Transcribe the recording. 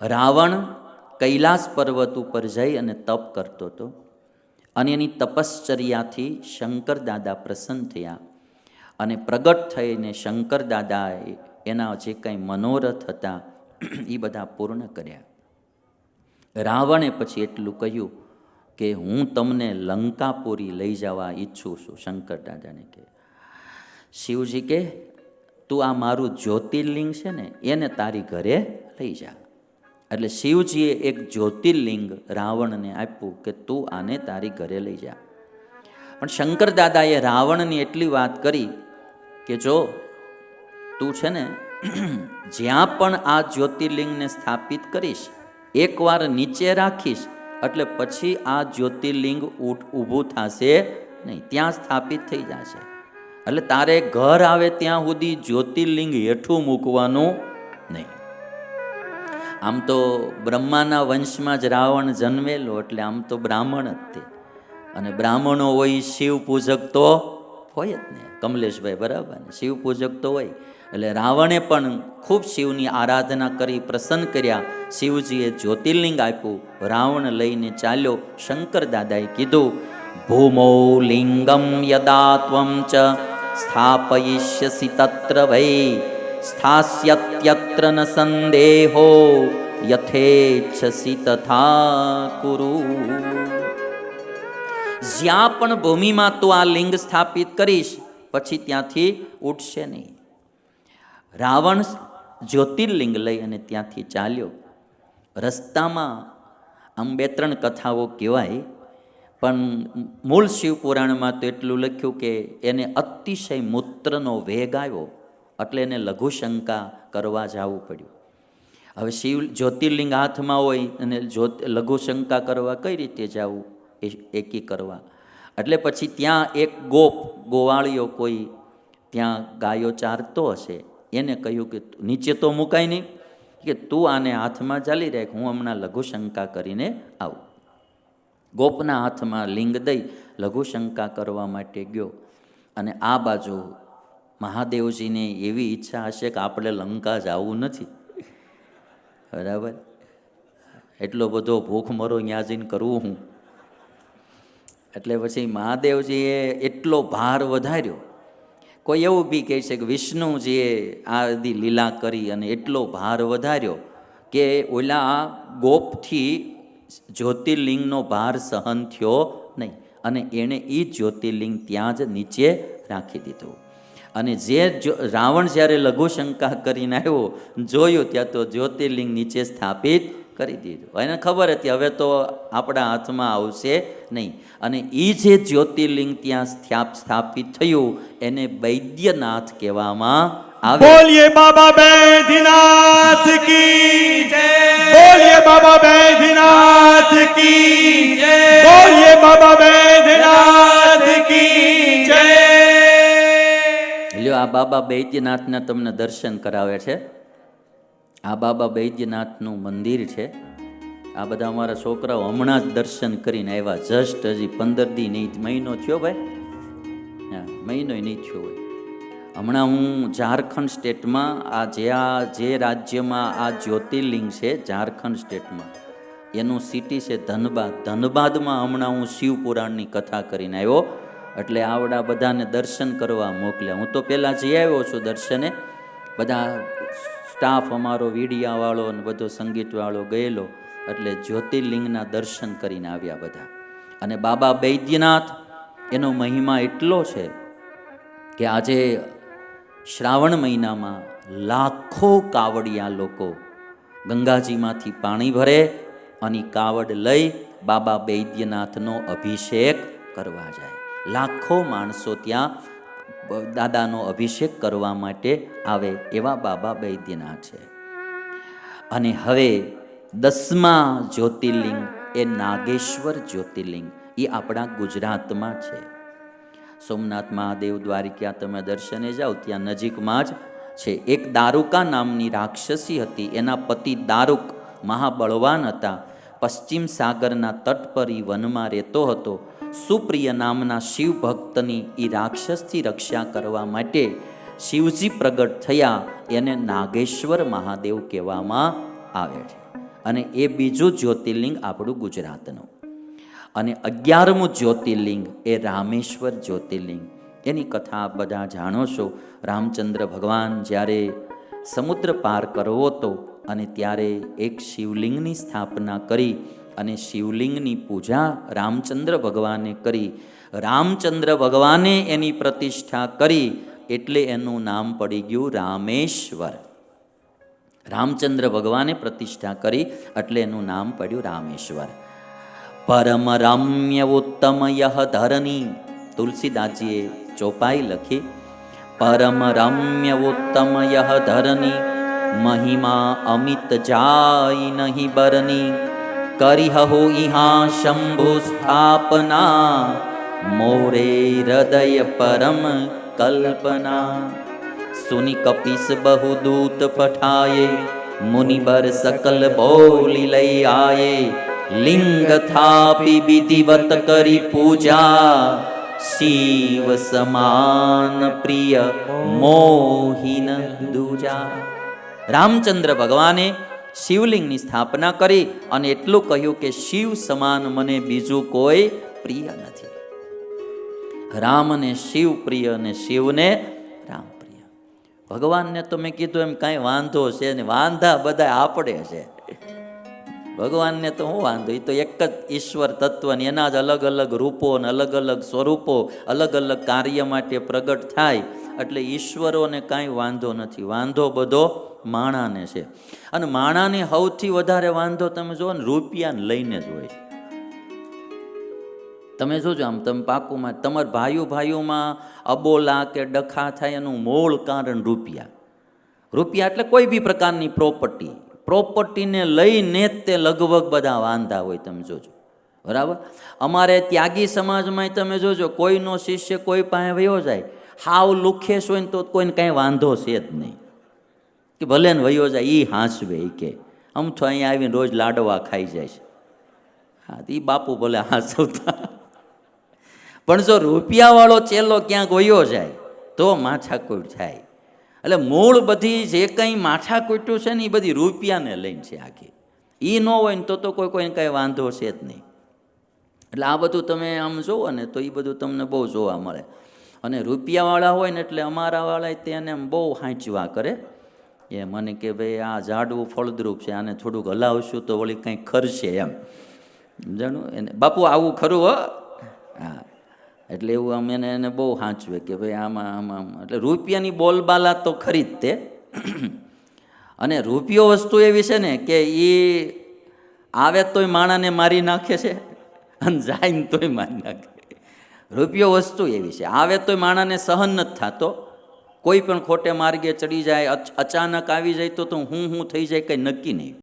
રાવણ કૈલાસ પર્વત ઉપર જઈ અને તપ કરતો હતો. અને એની તપશ્ચર્યાથી શંકર દાદા પ્રસન્ન થયા. અને પ્રગટ થઈને શંકર દાદાએ એના જે કંઈ મનોરથ હતા એ બધા પૂર્ણ કર્યા. રાવણે પછી એટલું કહ્યું કે, હું તમને લંકાપુરી લઈ જવા ઈચ્છું છું. શંકર દાદાને કે, શિવજી કે, તું આ મારું જ્યોતિર્લિંગ છે ને, એને તારી ઘરે લઈ જા. એટલે શિવજીએ એક જ્યોતિર્લિંગ રાવણને આપ્યું કે તું આને તારી ઘરે લઈ જા. પણ શંકર દાદાએ રાવણની એટલી વાત કરી કે જો તું છે ને જ્યાં પણ આ જ્યોતિર્લિંગને સ્થાપિત કરીશ, એકવાર નીચે રાખીશ, એટલે પછી આ જ્યોતિર્લિંગ ઊઠ ઊભું થશે નહીં, ત્યાં સ્થાપિત થઈ જશે. એટલે તારે ઘર આવે ત્યાં સુધી જ્યોતિર્લિંગ હેઠું મૂકવાનું નહીં. આમ તો બ્રહ્માના વંશમાં જ રાવણ જન્મેલો એટલે આમ તો બ્રાહ્મણ જ તે. અને બ્રાહ્મણો હોય શિવ પૂજક તો હોય જ ને. કમલેશભાઈ બરાબર ને? શિવ પૂજક તો હોય. એટલે રાવણે પણ ખૂબ શિવની આરાધના કરી, પ્રસન્ન કર્યા. શિવજીએ જ્યોતિર્લિંગ આપ્યું. રાવણ લઈને ચાલ્યો. શંકર દાદાએ કીધું, ભૂમો લિંગમ યદા ત્વમ ચ સ્થાપયિષ્યસી તત્ર વૈ. સ્થાસ્યત્યત્ર ન સંદેહો યથેચ્છસી તથા કુરુ જ્યાં પણ ભૂમિમાં તું આ લિંગ સ્થાપિત કરીશ પછી ત્યાંથી ઉઠશે નહીં રાવણ જ્યોતિર્લિંગ લઈ અને ત્યાંથી ચાલ્યો રસ્તામાં આમ બે ત્રણ કથાઓ કહેવાય પણ મૂળ શિવપુરાણમાં તો એટલું લખ્યું કે એને અતિશય મૂત્રનો વેગ આવ્યો એટલે એને લઘુશંકા કરવા જવું પડ્યું. હવે શિવ જ્યોતિર્લિંગ હાથમાં હોય અને જ્યોત લઘુશંકા કરવા કઈ રીતે જવું એ એકી કરવા? એટલે પછી ત્યાં એક ગોપ ગોવાળીઓ કોઈ ત્યાં ગાયો ચારતો હશે, એને કહ્યું કે નીચે તો મુકાય નહીં, કે તું આને હાથમાં ચાલી રાખ, હું હમણાં લઘુશંકા કરીને આવું. ગોપના હાથમાં લિંગ દઈ લઘુશંકા કરવા માટે ગયો અને આ બાજુ મહાદેવજીને એવી ઈચ્છા હશે કે આપણે લંકા જવું નથી. બરાબર? એટલો બધો ભૂખ મરો ત્યાં જઈને કરવું હું. એટલે પછી મહાદેવજીએ એટલો ભાર વધાર્યો. કોઈ એવું બી કહે છે કે વિષ્ણુજીએ આ બધી લીલા કરી અને એટલો ભાર વધાર્યો કે ઓલા ગોપથી જ્યોતિર્લિંગનો ભાર સહન થયો નહીં. અને એણે એ જ્યોતિર્લિંગ ત્યાં જ નીચે રાખી દીધું. અને જે રાવણ જ્યારે લઘુશંકા કરીને આવ્યો જોયું ત્યાં તો જ્યોતિર્લિંગ નીચે સ્થાપિત કરી દીધું. એને ખબર હતી હવે તો આપણા હાથમાં આવશે નહીં. અને એ જે જ્યોતિર્લિંગ ત્યાં સ્થાપ સ્થાપિત થયું એને બૈદ્યનાથ કહેવામાં આવે. બોલીએ બાબા વૈદ્યનાથ કી જય. બોલીએ બાબા વૈદ્યનાથ કી જય. બોલીએ બાબા વૈદ્યનાથ આ બાબા બૈદ્યનાથના તમને દર્શન કરાવે છે. આ બાબા બૈદ્યનાથનું મંદિર છે. આ બધા અમારા છોકરાઓ હમણાં જ દર્શન કરીને આવ્યા. જસ્ટ હજી પંદર દી નહીં, મહિનો થયો ભાઈ. હા મહિનો નહીં થયો હોય. હમણાં હું ઝારખંડ સ્ટેટમાં, આ જે આ, જે રાજ્યમાં આ જ્યોતિર્લિંગ છે, ઝારખંડ સ્ટેટમાં. એનું સિટી છે ધનબાદ. ધનબાદમાં હમણાં હું શિવપુરાણની કથા કરીને આવ્યો. એટલે આવડા બધાને દર્શન કરવા મોકલ્યા. હું તો પહેલાં જઈ આવ્યો છું દર્શને. બધા સ્ટાફ અમારો, વીડિયાવાળો અને બધો સંગીતવાળો ગયેલો. એટલે જ્યોતિર્લિંગના દર્શન કરીને આવ્યા બધા. અને બાબા બૈદ્યનાથ, એનો મહિમા એટલો છે કે આજે શ્રાવણ મહિનામાં લાખો કાવડિયા લોકો ગંગાજીમાંથી પાણી ભરે અને કાવડ લઈ બાબા બૈદ્યનાથનો અભિષેક કરવા જાય. લાખો માણસો ત્યાં દાદાનો અભિષેક કરવા માટે આવે એવા બાબા બૈદ્યનાથ છે. અને હવે દસમા જ્યોતિર્લિંગ એ નાગેશ્વર જ્યોતિર્લિંગ એ આપણા ગુજરાતમાં છે. સોમનાથ મહાદેવ દ્વારિકા તમે દર્શને જાઓ ત્યાં નજીકમાં જ છે. એક દારૂકા નામની રાક્ષસી હતી, એના પતિ દારૂક મહાબળવાન હતા. પશ્ચિમ સાગરના તટ પર એ વનમાં રહેતો હતો. સુપ્રિય નામના શિવ ભક્તની એ રાક્ષસથી રક્ષા કરવા માટે શિવજી પ્રગટ થયા એને નાગેશ્વર મહાદેવ કહેવામાં આવે છે. અને એ બીજું જ્યોતિર્લિંગ આપણું ગુજરાતનું. અને અગિયારમું જ્યોતિર્લિંગ એ રામેશ્વર જ્યોતિર્લિંગ. એની કથા બધા જાણો છો. રામચંદ્ર ભગવાન જ્યારે સમુદ્ર પાર કરવો હતો અને ત્યારે એક શિવલિંગની સ્થાપના કરી અને શિવલિંગની પૂજા રામચંદ્ર ભગવાને કરી. રામચંદ્ર ભગવાને એની પ્રતિષ્ઠા કરી એટલે એનું નામ પડી ગયું રામેશ્વર. રામચંદ્ર ભગવાને પ્રતિષ્ઠા કરી એટલે એનું નામ પડ્યું રામેશ્વર. પરમ રમ્ય ઉત્તમ યહ ધરની તુલસીદાસજીએ ચોપાઈ લખી, પરમ રમ્ય ઉત્તમ યહ ધરની મહિમા અમિત જાય નહીં બરની કરી હો ઇહા શંભુ સ્થાપના, મોરે હૃદય પરમ કલ્પના. સુનિ કપિસ બહુ દૂત પઠાયે, મુનિબર સકલ બોલી લઈ આયે. લિંગ થાપી વિધિવત કરી પૂજા, શિવ સમાન પ્રિય મોહિન દુજા. રામચંદ્ર ભગવાને શિવલિંગની સ્થાપના કરી અને એટલું કહ્યું કે શિવ સમાન મને બીજું કોઈ પ્રિય નથી. રામને શિવ પ્રિય અને શિવને રામ પ્રિય. ભગવાનને તો મેં કીધું એમ કાંઈ વાંધો છે ને વાંધા બધા આપણે છે. ભગવાનને તો હું વાંધો? એ તો એક જ ઈશ્વર તત્વની એના જ અલગ અલગ રૂપો અને અલગ અલગ સ્વરૂપો, અલગ અલગ કાર્ય માટે પ્રગટ થાય. એટલે ઈશ્વરોને કાંઈ વાંધો નથી. વાંધો બધો માણાને છે. અને માણાને સૌથી વધારે વાંધો તમે જુઓ ને, રૂપિયાને લઈને જ હોય તમે જોજો આમ, તમે પાકુમાં, તમારા ભાઈઓ ભાઈઓમાં અબોલા કે ડખા થાય એનું મૂળ કારણ રૂપિયા. રૂપિયા એટલે કોઈ બી પ્રકારની પ્રોપર્ટી. પ્રોપર્ટીને લઈને જ તે લગભગ બધા વાંધા હોય તમે જોજો. બરાબર? અમારે ત્યાગી સમાજમાં તમે જોજો, કોઈનો શિષ્ય કોઈ પાસે વયો જાય. હાવ લુખેશ હોય ને તો કોઈને કાંઈ વાંધો છે જ નહીં. કે ભલે ને વયો જાય એ હાંસવે એ કે. આમ તો અહીંયા આવીને રોજ લાડવા ખાઈ જાય છે. હા એ બાપુ ભલે હાંસવતા. પણ જો રૂપિયાવાળો ચેલો ક્યાંક વયો જાય, તો માથાકૂટ થાય એટલે મૂળ બધી જે કંઈ માથાકૂટ્યું છે ને એ બધી રૂપિયાને લઈને છે આખી. એ ન હોય ને તો તો કોઈ કોઈને કાંઈ વાંધો છે જ નહીં. એટલે આ બધું તમે આમ જુઓ ને તો એ બધું તમને બહુ જોવા મળે. અને રૂપિયાવાળા હોય ને એટલે અમારાવાળા તેને બહુ હાંચવા કરે. એ મને કે ભાઈ આ ઝાડવું ફળદ્રુપ છે, આને થોડુંક હલાવશું તો વળી કંઈક ખરશે એમ. જાણું? એને બાપુ આવું ખરું હો? હા. એટલે એવું આમ એને એને બહુ સાચવે કે ભાઈ આમાં આમાં એટલે રૂપિયાની બોલબાલા તો ખરી તે. અને રૂપિયો વસ્તુ એવી છે ને કે એ આવે તોય માણાને મારી નાખે છે, અને જાય તોય મારી નાખે. રૂપિયો વસ્તુ એવી છે. આવે તોય માણાને સહન નથી થતો. કોઈ પણ ખોટે માર્ગે ચડી જાય, અચ- અચાનક આવી જાય તો તો હું હું થઈ જાય કંઈ નક્કી નહીં.